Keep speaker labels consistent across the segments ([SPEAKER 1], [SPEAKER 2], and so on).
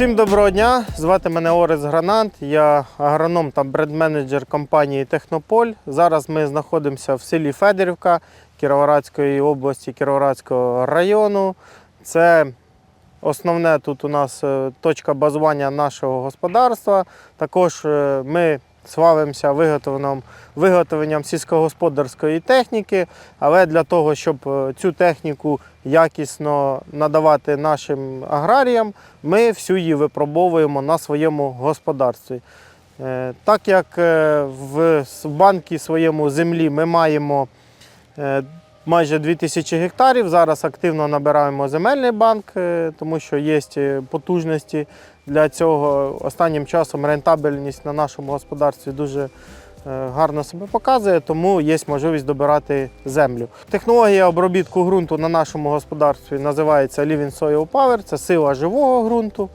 [SPEAKER 1] Всім доброго дня! Звати мене Орес Гранант. Я агроном та бренд-менеджер компанії Технополь. Зараз ми знаходимося в селі Федорівка Кіровоградської області, Кіровоградського району. Це основне тут у нас е, точка базування нашого господарства. Також е, ми славимося виготовленням, виготовленням сільськогосподарської техніки, але для того, щоб е, цю техніку якісно надавати нашим аграріям, ми всю її випробовуємо на своєму господарстві. Е, Так як е, в банки своєму землі ми маємо майже 2000 гектарів, зараз активно набираємо земельний банк, е, тому що є е, потужності для цього. Останнім часом рентабельність на нашому господарстві дуже е, гарно себе показує, тому є можливість добирати землю. Технологія обробітку ґрунту на нашому господарстві називається Living Soil Power, це сила живого ґрунту.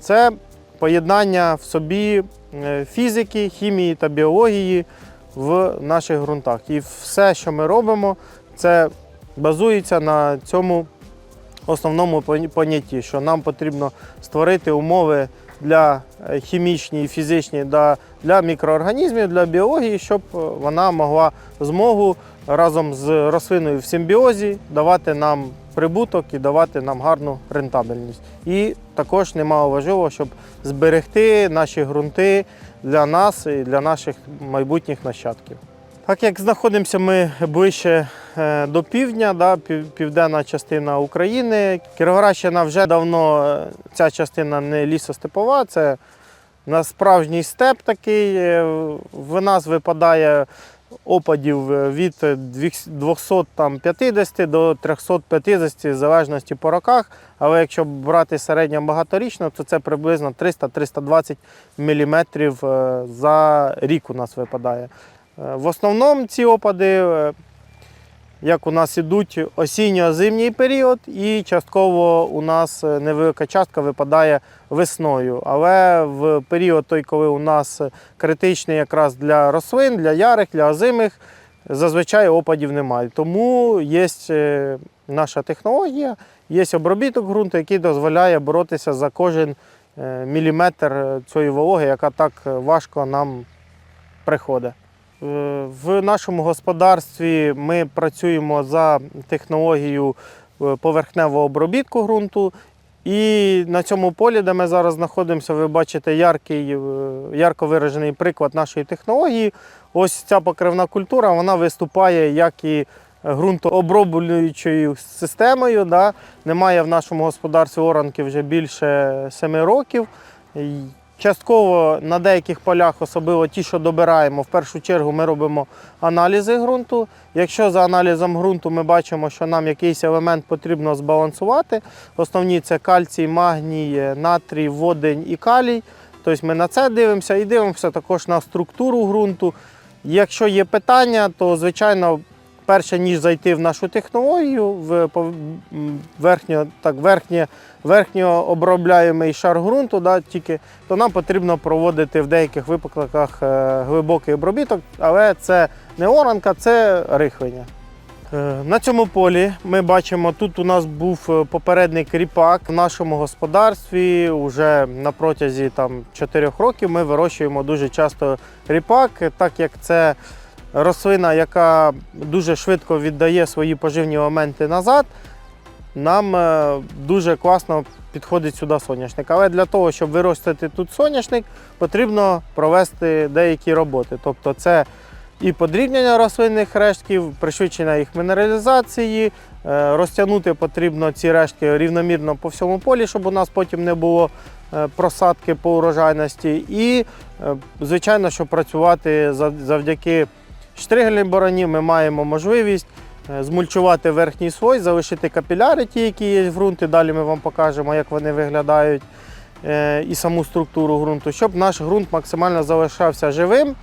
[SPEAKER 1] Це поєднання в собі фізики, хімії та біології в наших ґрунтах. І все, що ми робимо, це базується на цьому основному понятті, що нам потрібно створити умови для е, хімічні і фізичні, для, мікроорганізмів, для біології, щоб е, вона могла змогу разом з рослиною в симбіозі давати нам прибуток і давати нам гарну рентабельність. І також немало важливо, щоб зберегти наші ґрунти для нас і для наших майбутніх нащадків. Так як знаходимося ми ближче е, до півдня, да, південна частина України, Кіровоградщина вже давно е, ця частина не лісостепова, це на справжній степ такий. е, В нас випадає опадів від 250 до 350 в залежності по роках. Але якщо брати середньо багаторічно, то це приблизно 300-320 мм за рік у нас випадає. Е, В основному ці опади, е, як у нас ідуть осінньо-зимній період, і частково у нас е, невелика частка випадає весною. Але в період той, коли у нас критичний якраз для рослин, для ярих, для озимих, зазвичай опадів немає. Тому є наша технологія, є обробіток ґрунту, який дозволяє боротися за кожен міліметр цієї вологи, яка так важко нам приходить. Е, В нашому господарстві ми працюємо за технологією е, поверхневого обробітку ґрунту. І на цьому полі, де ми зараз знаходимося, ви бачите яркий, е, ярко виражений приклад нашої технології. Ось ця покривна культура вона виступає як і ґрунтооброблюючою системою. Да. Немає в нашому господарстві оранки вже більше 7 років. Частково на деяких полях, особливо ті, що добираємо, в першу чергу ми робимо аналізи ґрунту. Якщо за аналізом ґрунту ми бачимо, що нам якийсь елемент потрібно збалансувати, основні це кальцій, магній, натрій, водень і калій. Тобто ми на це дивимося і дивимося також на структуру ґрунту. Якщо є питання, то звичайно, перше ніж зайти в нашу технологію, в верхньо, так, верхнє, верхньо обробляємий шар ґрунту, да, тільки, то нам потрібно проводити в деяких випадках е, глибокий обробіток, але це не оранка, це рихлення. Е, На цьому полі ми бачимо, тут у нас був е, попередник ріпак в нашому господарстві. Уже на протязі там, 4 років ми вирощуємо дуже часто ріпак, так як це рослина, яка дуже швидко віддає свої поживні елементи назад. Нам е, дуже класно підходить сюди соняшник. Але для того, щоб виростити тут соняшник, потрібно провести деякі роботи. Тобто це і подрібнення рослинних рештків, пришвидшення їх мінералізації. е, Розтягнути потрібно ці рештки рівномірно по всьому полі, щоб у нас потім не було е, просадки по урожайності. І, звичайно, щоб працювати завдяки штригельній бороні, ми маємо можливість е, змульчувати верхній слой, залишити капіляри, ті, які є в ґрунті. Далі ми вам покажемо, як вони виглядають, е, і саму структуру ґрунту, щоб наш ґрунт максимально залишався живим.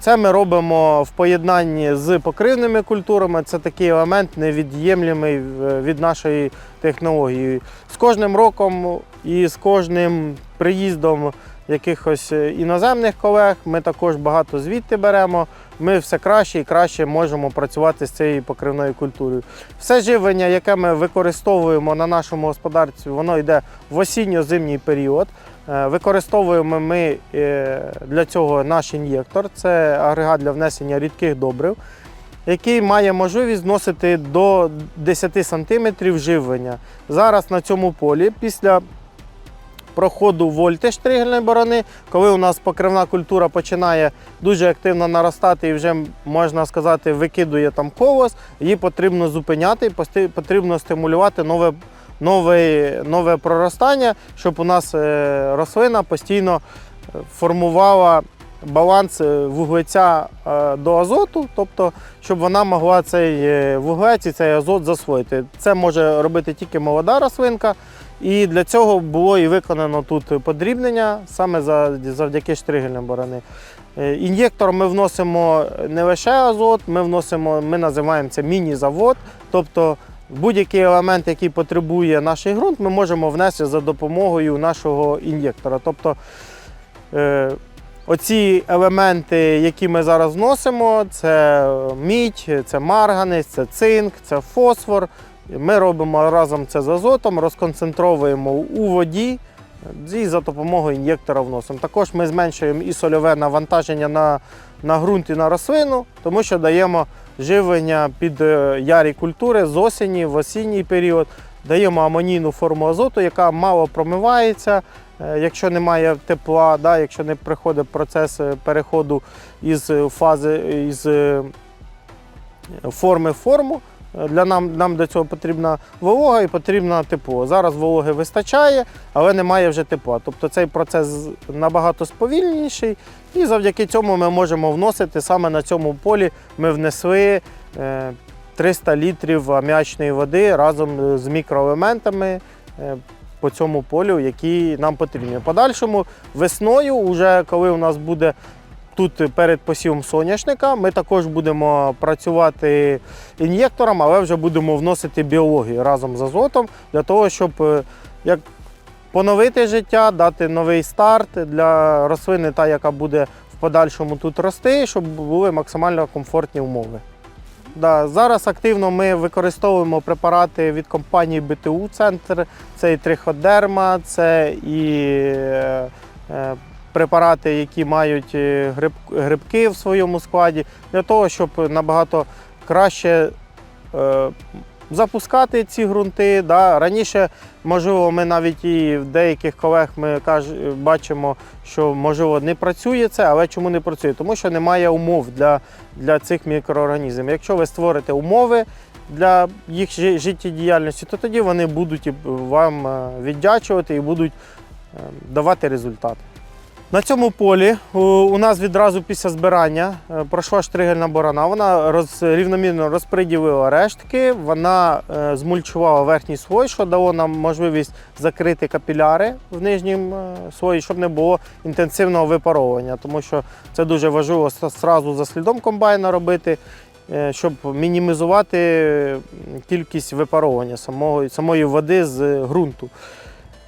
[SPEAKER 1] Це ми робимо в поєднанні з покривними культурами. Це такий елемент невід'ємлемий е, від нашої технології. З кожним роком і з кожним приїздом якихось іноземних колег. Ми також багато звідти беремо. Ми все краще і краще можемо працювати з цією покривною культурою. Все живлення, яке ми використовуємо на нашому господарстві, воно йде в осінньо-зимній період. Е, Використовуємо ми е, для цього наш ін'єктор, це агрегат для внесення рідких добрив, який має можливість зносити до 10 см живлення. Зараз на цьому полі після проходу вольти штригельної борони, коли у нас покривна культура починає дуже активно наростати і вже можна сказати, викидує там колос, її потрібно зупиняти, потрібно стимулювати нове, нове, нове проростання, щоб у нас е, рослина постійно е, формувала баланс е, вуглеця е, до азоту, тобто, щоб вона могла цей е, вуглець і цей азот засвоїти. Це може робити тільки молода рослинка. І для цього було і виконано тут подрібнення саме завдяки штригельним борони. Ін'єктором ми вносимо не лише азот, ми вносимо, ми називаємо це міні-завод. Тобто будь-який елемент, який потребує наш ґрунт, ми можемо внести за допомогою нашого ін'єктора. Тобто оці елементи, які ми зараз вносимо, це мідь, це марганець, це цинк, це фосфор. Ми робимо разом це з азотом, розконцентровуємо у воді і за допомогою ін'єктора вносимо. Також ми зменшуємо і сольове навантаження на, на ґрунт і на рослину, тому що даємо живлення під е, ярі культури з осені в осінній період. Даємо амонійну форму азоту, яка мало промивається, якщо немає тепла, да, якщо не приходить процес е, переходу із е, фази із е, форми в форму. Е, Для нам, нам до цього потрібна волога і потрібно тепло. Зараз вологи вистачає, але немає вже тепла. Тобто цей процес набагато сповільніший, і завдяки цьому ми можемо вносити саме на цьому полі. Ми внесли е, 300 літрів аміачної води разом з мікроелементами. По цьому полю, які нам потрібні. Подальшому весною, вже коли у нас буде тут перед посівом соняшника, ми також будемо працювати ін'єктором, але вже будемо вносити біологію разом з азотом для того, щоб е, як поновити життя, дати новий старт для рослини, та, яка буде в подальшому тут рости, щоб були максимально комфортні умови. Да, зараз активно ми використовуємо препарати від компанії БТУ Центр. Це і триходерма, це і е, е, препарати, які мають е, гриб, грибки в своєму складі, для того, щоб набагато краще запускати ці ґрунти. Да. Раніше, можливо, ми навіть і в деяких колег ми каж, бачимо, що можливо не працює це, але чому не працює? Тому що немає умов для, для цих мікроорганізмів. Якщо ви створите умови для їх жи- життєдіяльності, то тоді вони будуть вам е, віддячувати і будуть е, давати результат. На цьому полі у, у нас відразу після збирання е, пройшла штригельна борона. Вона роз, рівномірно розподілила рештки, вона е, змульчувала верхній слой, що дало нам можливість закрити капіляри в нижнім е, слої, щоб не було інтенсивного випаровування, тому що це дуже важливо с- за слідом комбайна робити, е, щоб мінімізувати е, кількість випаровування самого, самої води з ґрунту.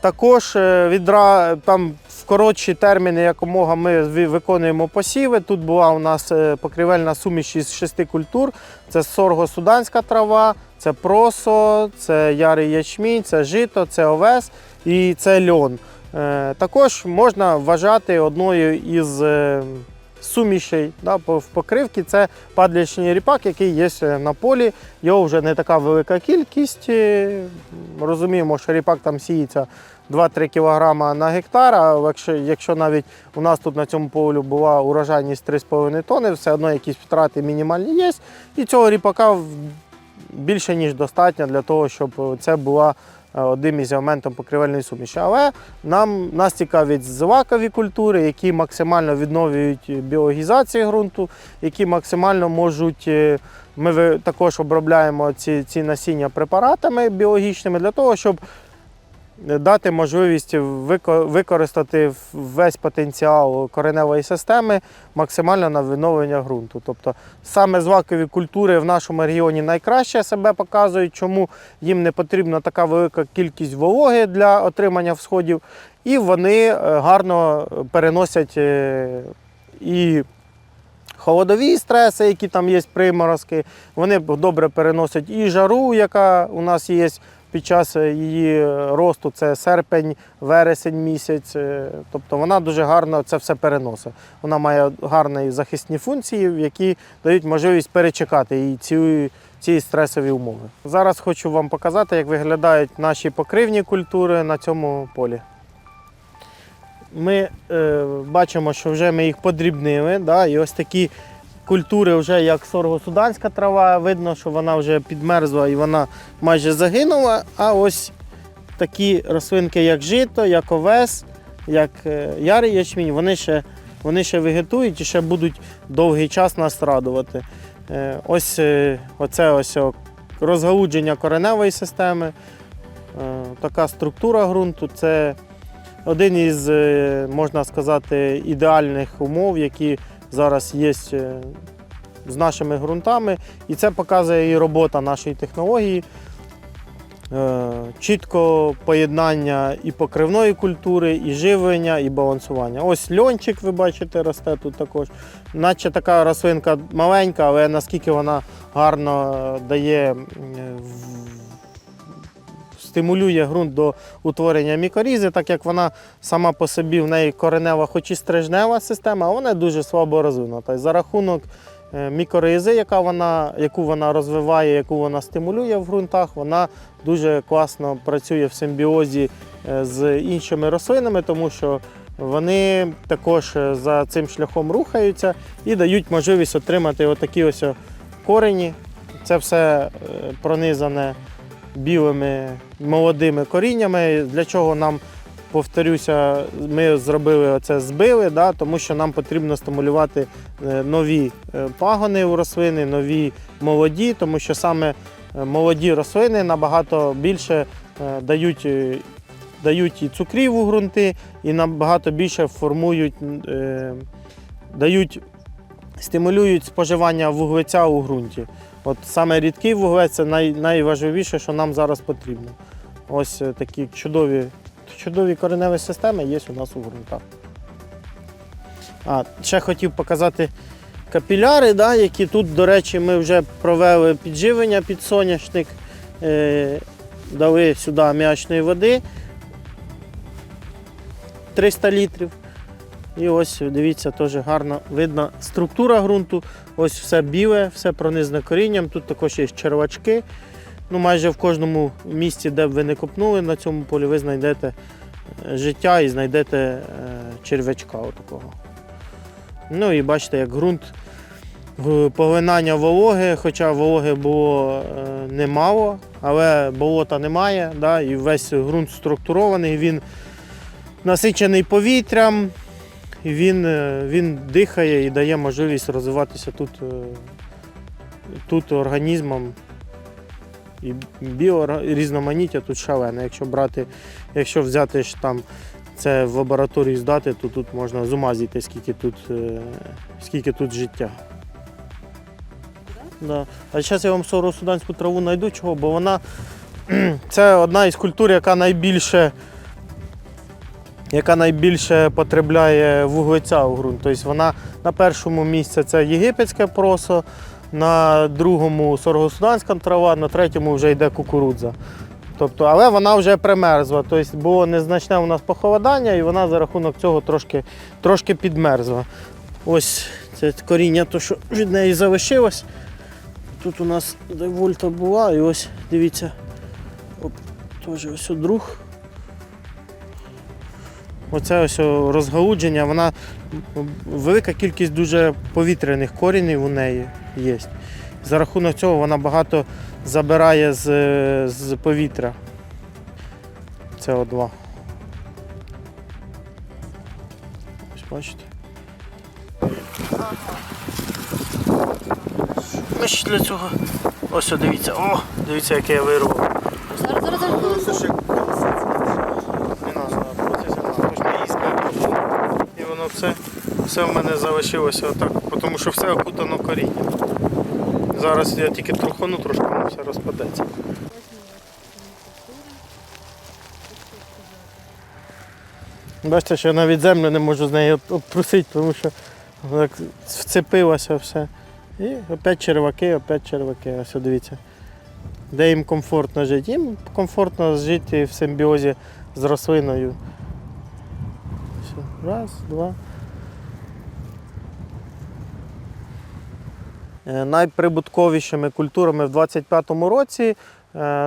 [SPEAKER 1] Також е, відра, там в коротші терміни якомога ми виконуємо посіви. Тут була у нас е, покрівельна суміш із шести культур: це сорго-суданська трава, це просо, це ярий ячмінь, це жито, це овес і це льон. Е, Також можна вважати одною із сумішей да, в покривці. Це падлячний ріпак, який є на полі. Його вже не така велика кількість. Розуміємо, що ріпак там сіється 2-3 кг на гектар. Якщо, якщо навіть у нас тут на цьому полі була урожайність 3,5 тонни, все одно якісь втрати мінімальні є. І цього ріпака більше ніж достатньо для того, щоб це була е, одним із елементів покривельної суміші. Але нам нас цікавить злакові культури, які максимально відновлюють біологізацію ґрунту, які максимально можуть. е, Ми також обробляємо ці, ці насіння препаратами біологічними для того, щоб дати можливість використати весь потенціал кореневої системи максимально на відновлення ґрунту. Тобто саме злакові культури в нашому регіоні найкраще себе показують, чому їм не потрібна така велика кількість вологи для отримання всходів, і вони е, гарно переносять е, і холодові стреси, які там є приморозки. Вони добре переносять і жару, яка у нас є під час її росту, це серпень, вересень місяць. Е, Тобто вона дуже гарно це все переносить. Вона має гарні захисні функції, які дають можливість перечекати її ці, ці стресові умови. Зараз хочу вам показати, як виглядають наші покривні культури на цьому полі. Ми е, бачимо, що вже ми їх подрібнили. Да, і ось такі культури, вже як сорго-суданська трава, видно, що вона вже підмерзла і вона майже загинула. А ось такі рослинки, як жито, як овес, як е, ярий ячмінь, вони ще, вони ще вегетують і ще будуть довгий час нас радувати. Е, ось е, оце ось розгалудження кореневої системи, така структура ґрунту. Це один із, можна сказати, ідеальних умов, які зараз є е, з нашими ґрунтами. І це показує і робота нашої технології. Е, Чітко поєднання і покривної культури, і живлення, і балансування. Ось льончик, ви бачите, росте тут також. Наче така рослинка маленька, але наскільки вона гарно е, дає стимулює ґрунт до утворення мікорізи, так як вона сама по собі в неї коренева, хоч і стрижнева система, вона дуже слабо розвинута. За рахунок е, мікоризи, яка вона, яку вона розвиває, яку вона стимулює в ґрунтах, вона дуже класно працює в симбіозі е, з іншими рослинами, тому що вони також е, за цим шляхом рухаються і дають можливість отримати отакі ось корені. Це все пронизане білими молодими коріннями. Для чого нам, повторюся, ми зробили це збили, да, тому що нам потрібно стимулювати е, нові е, пагони у рослини, нові молоді, тому що саме е, молоді рослини набагато більше дають. Дають і цукрів у ґрунти, і набагато більше формують, е, дають, стимулюють споживання вуглеця у ґрунті. От саме рідкий вуглець це най, найважливіше, що нам зараз потрібно. Ось е, такі чудові, чудові кореневі системи є у нас у ґрунтах. А, ще хотів показати капіляри, да, які тут, до речі, ми вже провели підживлення під соняшник, е, дали сюди аміачної води 300 літрів. І ось дивіться, теж гарно видно структура ґрунту. Ось все біле, все пронизане корінням. Тут також є червачки. Ну, майже в кожному місці, де б ви не копнули на цьому полі, ви знайдете е, життя і знайдете е, черв'ячка отакого. Ну і бачите, як ґрунт поглинання вологи, хоча вологи було е, немало, але болота немає, да, і весь ґрунт структурований, він насичений повітрям, він, е, він дихає і дає можливість розвиватися тут, е, тут організмом. І біорізноманіття тут шалене. Якщо брати, якщо взяти ж там це в лабораторії здати, то тут можна з зійти, скільки тут, е, скільки тут життя. Да. А зараз я вам сору суданську траву знайду, чого, бо вона це одна із культур, яка найбільше яка найбільше потребляє вуглеця у ґрунт. Тобто вона на першому місці це єгипетське просо, на другому соргосуданська трава, на третьому вже йде кукурудза. Тобто, але вона вже примерзла. Тобто було незначне у нас похолодання, і вона за рахунок цього трошки, трошки підмерзла. Ось це коріння, то, що від неї залишилось. Тут у нас де вольта була, і ось дивіться, теж ось друг. Оце ось розгалудження, вона велика кількість дуже повітряних корінів у неї є. За рахунок цього вона багато забирає з, з повітря. СО2. Ось бачите. Ми ще для цього. Ось дивіться, о, дивіться, яке я вирвав.
[SPEAKER 2] Зараз, зараз, зараз.
[SPEAKER 1] Все в мене залишилося отак, тому що все окутано корінням. Зараз я тільки трухану, трошки воно все розпадеться. Бачите, що я навіть землю не можу з неї об- обтрусити, тому що так вцепилося все. І опять черваки, опять черваки. Ось дивіться. Де їм комфортно жити? Їм комфортно жити в симбіозі з рослиною. Раз, два. Найприбутковішими культурами в 2025 році е,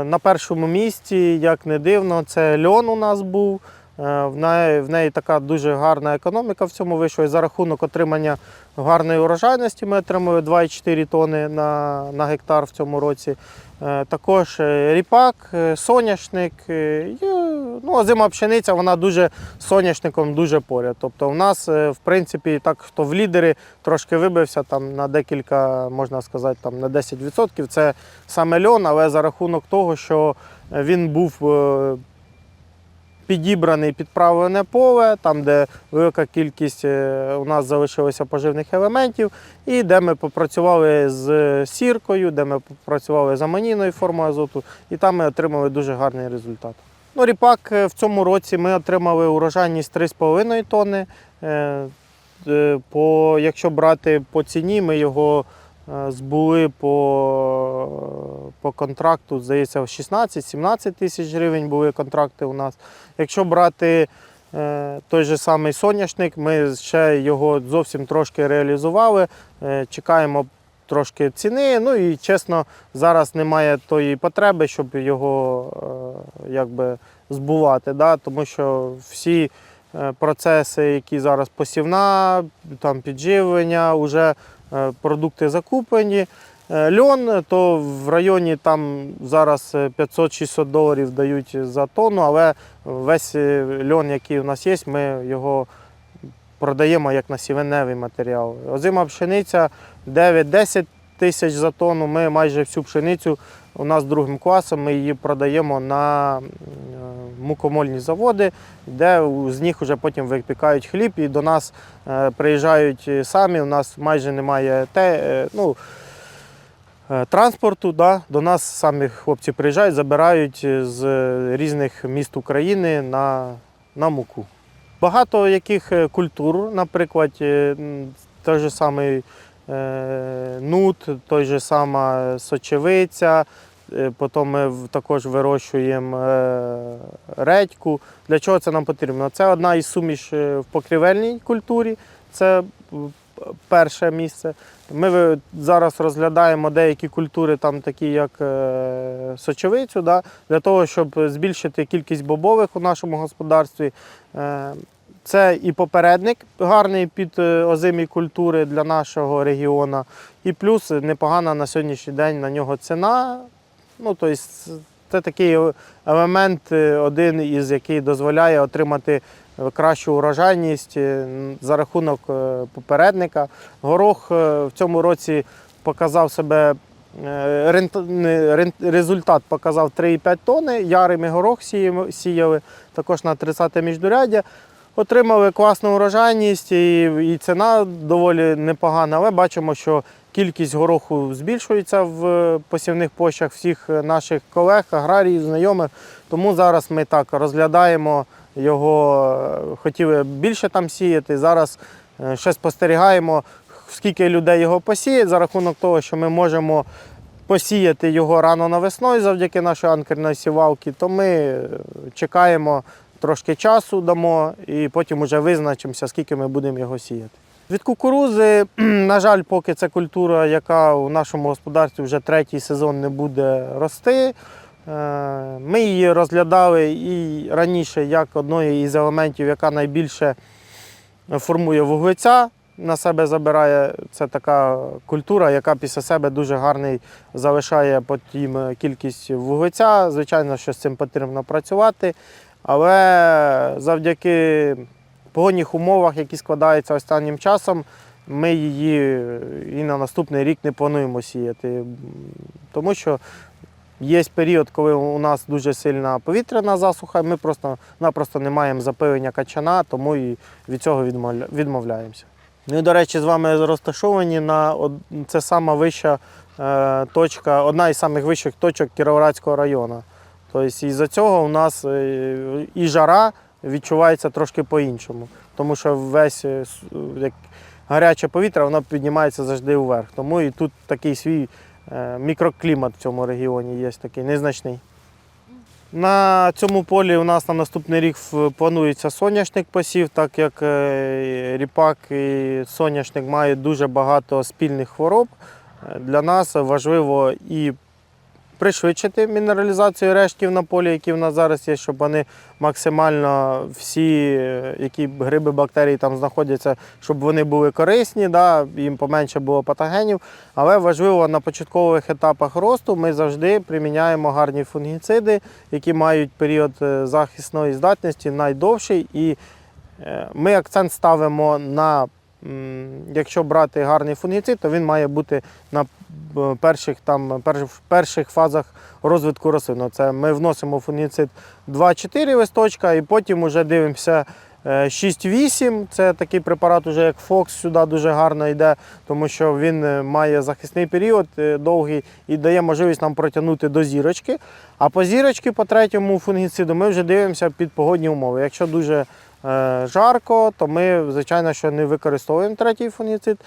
[SPEAKER 1] на першому місці, як не дивно, це льон у нас був. Е, В неї, в неї така дуже гарна економіка в цьому вийшла. І за рахунок отримання гарної урожайності ми отримали 2,4 тони на, на гектар в цьому році. Е, Також е, ріпак, е, соняшник. Ну, Зима пшениця, вона дуже соняшником дуже поряд. Тобто, в нас, в принципі, так, хто в лідери трошки вибився там на декілька, можна сказати, там на 10%. Це саме льон, але за рахунок того, що він був е, підібраний під правильне поле, там, де велика кількість е, у нас залишилося поживних елементів, і де ми попрацювали з сіркою, де ми попрацювали з амонійною формою азоту, і там ми отримали дуже гарний результат. Ну, ріпак е, в цьому році ми отримали урожайність 3,5 тонни. Е, е, По, якщо брати по ціні, ми його е, збули по, по контракту, здається, 16-17 тисяч гривень були контракти у нас. Якщо брати е, той же самий соняшник, ми ще його зовсім трошки реалізували. Е, Чекаємо трошки ціни. Ну і чесно, зараз немає тої потреби, щоб його е, якби збувати. Да? Тому що всі е, процеси, які зараз посівна, там підживлення, вже е, продукти закуплені. Е, Льон, то в районі там зараз е, 500-600 доларів дають за тонну, але весь е, льон, який у нас є, ми його продаємо як насівеневий матеріал. Озима пшениця 9-10 тисяч за тонну. Ми майже всю пшеницю у нас другим класом ми її продаємо на е, мукомольні заводи, де з них вже потім випікають хліб і до нас е, приїжджають самі. У нас майже немає те, е, ну, транспорту. Да? До нас самі хлопці приїжджають, забирають з різних міст України на, на муку. Багато яких культур, наприклад, той же самий нут, той же сама сочевиця. Е, Потім ми також вирощуємо е, редьку. Для чого це нам потрібно? Це одна із суміш е, в покрівельній культурі. Це перше місце. Ми зараз розглядаємо деякі культури, там такі як сочевицю, да, для того, щоб збільшити кількість бобових у нашому господарстві. Це і попередник гарний під озимі культури для нашого регіону, і плюс непогана на сьогоднішній день на нього ціна. Ну, тобто, це такий елемент, е, один із який дозволяє отримати е, кращу урожайність е, за рахунок попередника. Горох в цьому році показав себе. Результат показав 3,5 тонни. Ярий ми горох сіяли також на 30-те міждуряддя. Отримали класну урожайність і, і ціна доволі непогана, але бачимо, що кількість гороху збільшується в посівних площах всіх наших колег, аграріїв, знайомих. Тому зараз ми так розглядаємо його, е, хотіли більше там сіяти. Зараз е, ще спостерігаємо, скільки людей його посіє, за рахунок того, що ми можемо посіяти його рано навесною завдяки нашій анкерної сівалки, то ми е, чекаємо трошки часу дамо і потім вже визначимося, скільки ми будемо його сіяти. Від кукурузи, на жаль, поки це культура, яка у нашому господарстві вже третій сезон не буде рости. Е, Ми її розглядали і раніше як одної із елементів, яка найбільше формує вуглеця, на себе забирає. Це така культура, яка після себе дуже гарний залишає потім кількість вуглеця. Звичайно, що з цим потрібно працювати. Але завдяки погодних умовах, які складаються останнім часом, ми її і на наступний рік не плануємо сіяти. Тому що є період, коли у нас дуже сильна повітряна засуха, ми просто-напросто не маємо запилення качана, тому і від цього відмовля- відмовляємося. Ми, до речі, з вами розташовані на це сама вища е, точка, одна із самих вищих точок Кіровоградського району. Тобто, із-за цього у нас е, і жара відчувається трошки по-іншому. Тому що весь е, як гаряче повітря воно піднімається завжди вверх. Тому і тут такий свій е, мікроклімат в цьому регіоні є такий незначний. На цьому полі у нас на наступний рік планується соняшник посів, так як е, ріпак і соняшник мають дуже багато спільних хвороб. Е, Для нас важливо і пришвидшити мінералізацію рештків на полі, які в нас зараз є, щоб вони максимально всі, які гриби, бактерії там знаходяться, щоб вони були корисні, да, їм поменше було патогенів. Але важливо на початкових етапах росту ми завжди приміняємо гарні фунгіциди, які мають період е, захисної здатності найдовший. І е, ми акцент ставимо на, якщо брати гарний фунгіцид, то він має бути на перших, там, перш- в перших фазах розвитку рослин. Це ми вносимо фунгіцид 2-4 листочка і потім вже дивимося. е, 6-8 це такий препарат, уже як Fox, сюди дуже гарно йде, тому що він е, має захисний період е, довгий і дає можливість нам протягнути до зірочки. А по зірочці, по третьому фунгіциду, ми вже дивимося під погодні умови. Якщо дуже е, жарко, то ми, звичайно, що не використовуємо третій фунгіцид.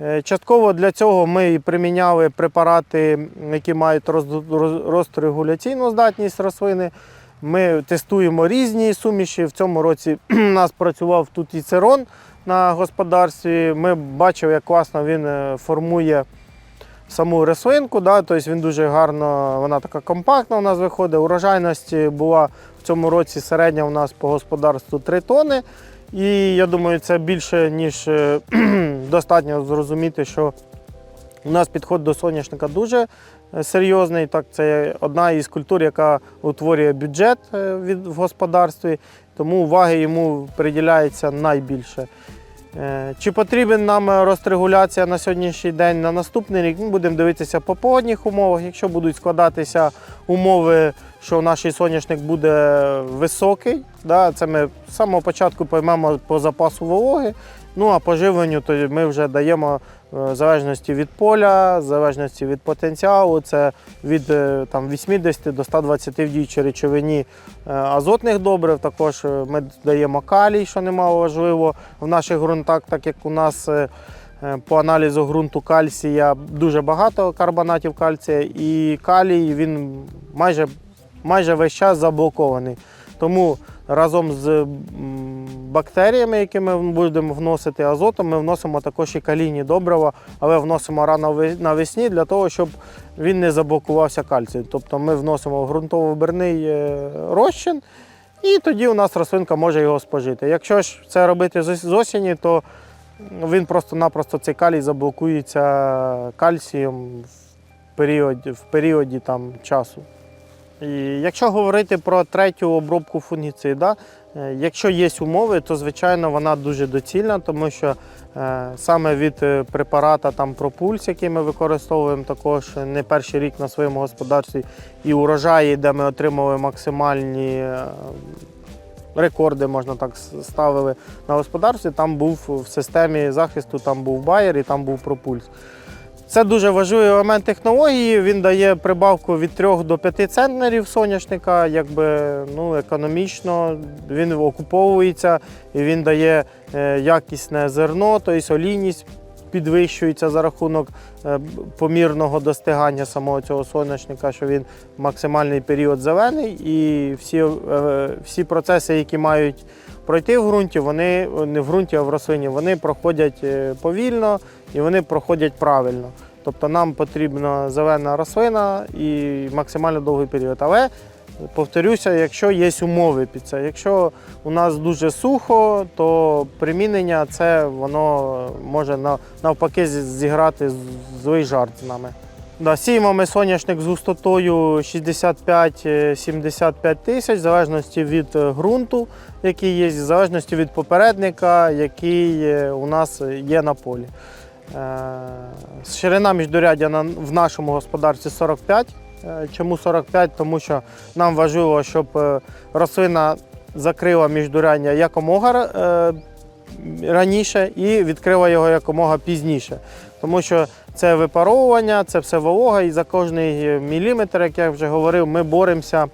[SPEAKER 1] Е, Частково для цього ми і приміняли препарати, які мають роз- роз- здатність рослини. Ми тестуємо різні суміші. В цьому році у нас працював тут і церон на господарстві. Ми бачили, як класно він е, формує саму рослинку. Да? Тобто він дуже гарно, вона така компактна у нас виходить. Урожайність була в цьому році середня у нас по господарству 3 тони. І я думаю, це більше, ніж е, достатньо зрозуміти, що у нас підход до соняшника дуже е, серйозний. Так, це одна із культур, яка утворює бюджет е, в господарстві, тому уваги йому приділяється найбільше. Е, Чи потрібен нам розрегуляція на сьогоднішній день на наступний рік? Ми будемо дивитися по погодних умовах. Якщо будуть складатися умови, що наш соняшник буде високий, да, це ми з самого початку поймемо по запасу вологи. Ну а по живленню то ми вже даємо е, в залежності від поля, в залежності від потенціалу. Це від е, там, 80 до 120 в діючій речовині е, азотних добрив. Також ми даємо калій, що немало важливо в наших ґрунтах, так як у нас. По аналізу ґрунту кальція дуже багато карбонатів кальція, і калій він майже, майже весь час заблокований. Тому разом з бактеріями, які ми будемо вносити азотом, ми вносимо також і калійні добрива, але вносимо рано навесні для того, щоб він не заблокувався кальцій. Тобто ми вносимо ґрунтово-берний е, розчин, і тоді у нас рослинка може його спожити. Якщо ж це робити з осені, то він просто-напросто цей калій заблокується кальцієм в періоді, в періоді там, часу. Якщо говорити про третю обробку фунгіцида, е, якщо є умови, то звичайно вона дуже доцільна, тому що е, саме від е, препарата там Пропульс, який ми використовуємо також не перший рік на своєму господарстві, і урожаї, де ми отримали максимальні рекорди, можна так ставили на господарстві, там був в системі захисту, там був байер і там був пропульс. Це дуже важливий елемент технології. Він дає прибавку від 3 до 5 центнерів соняшника, якби ну, економічно він окуповується і він дає е, якісне зерно, тобто олійність підвищується за рахунок е, помірного достигання самого цього соняшника, що він максимальний період зелений, і всі, е, всі процеси, які мають пройти в ґрунті, вони не в ґрунті, а в рослині, вони проходять е, повільно і вони проходять правильно. Тобто нам потрібна зелена рослина і максимально довгий період. Але повторюся, якщо є умови під це. Якщо у нас дуже сухо, то примінення це воно може навпаки зіграти злий жарт з нами. Да, сіємо ми соняшник з густотою 65-75 тисяч, в залежності від е, ґрунту, який є, в залежності від попередника, який е, у нас є на полі. Е, Ширина міждорядя в нашому господарстві 45. Е, Чому 45? Тому що нам важливо, щоб рослина закрила міждуряння якомога раніше і відкрила його якомога пізніше. Тому що це випаровування, це все волога, і за кожний міліметр, як я вже говорив, ми боремося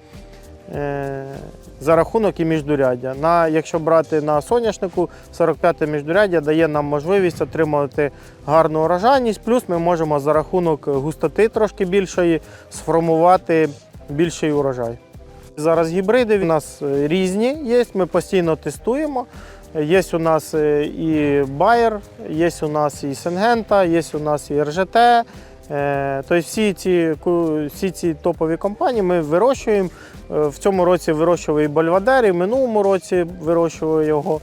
[SPEAKER 1] е, за рахунок і міждуряддя. На, якщо брати на соняшнику, 45-те міждуряддя дає нам можливість отримувати гарну урожайність, плюс ми можемо за рахунок густоти трошки більшої сформувати більший урожай. Зараз гібриди у нас е, різні є, ми постійно тестуємо. Є у нас е, і Bayer, є у нас і Syngenta, є у нас і РЖТ. Е, Тобто всі ці, всі ці топові компанії ми вирощуємо. Е, В цьому році вирощували і Бальвадер, і в минулому році вирощували його.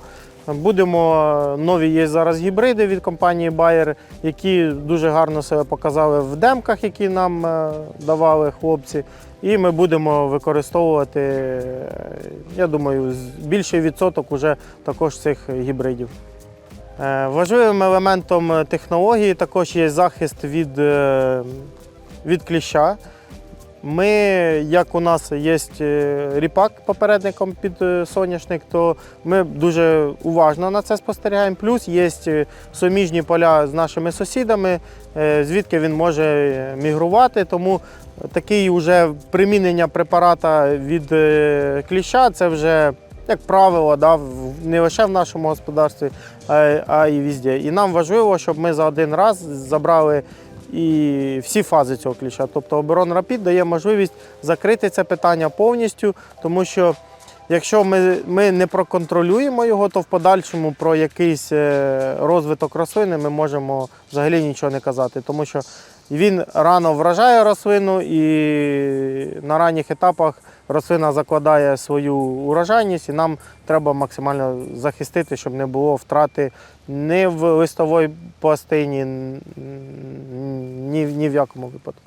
[SPEAKER 1] Будемо е, нові є зараз гібриди від компанії Bayer, які дуже гарно себе показали в демках, які нам е, давали хлопці. І ми будемо використовувати, е, я думаю, більший відсоток уже також цих гібридів. Е, Важливим елементом технології також є захист від, е, від кліща. Ми, як у нас є е, ріпак попередником під е, соняшник, то ми дуже уважно на це спостерігаємо. Плюс є е, суміжні поля з нашими сусідами, звідки він може мігрувати. Тому такий вже примінення препарата від кліща це вже як правило, да, не лише в нашому господарстві, а, й везде. І нам важливо, щоб ми за один раз забрали і всі фази цього кліща. Тобто оборон Рапід дає можливість закрити це питання повністю, тому що якщо ми, ми не проконтролюємо його, то в подальшому про якийсь е, розвиток рослини ми можемо взагалі нічого не казати, тому що він рано вражає рослину і на ранніх етапах рослина закладає свою урожайність, і нам треба максимально захистити, щоб не було втрати ні в листовій пластині, ні, ні в якому випадку.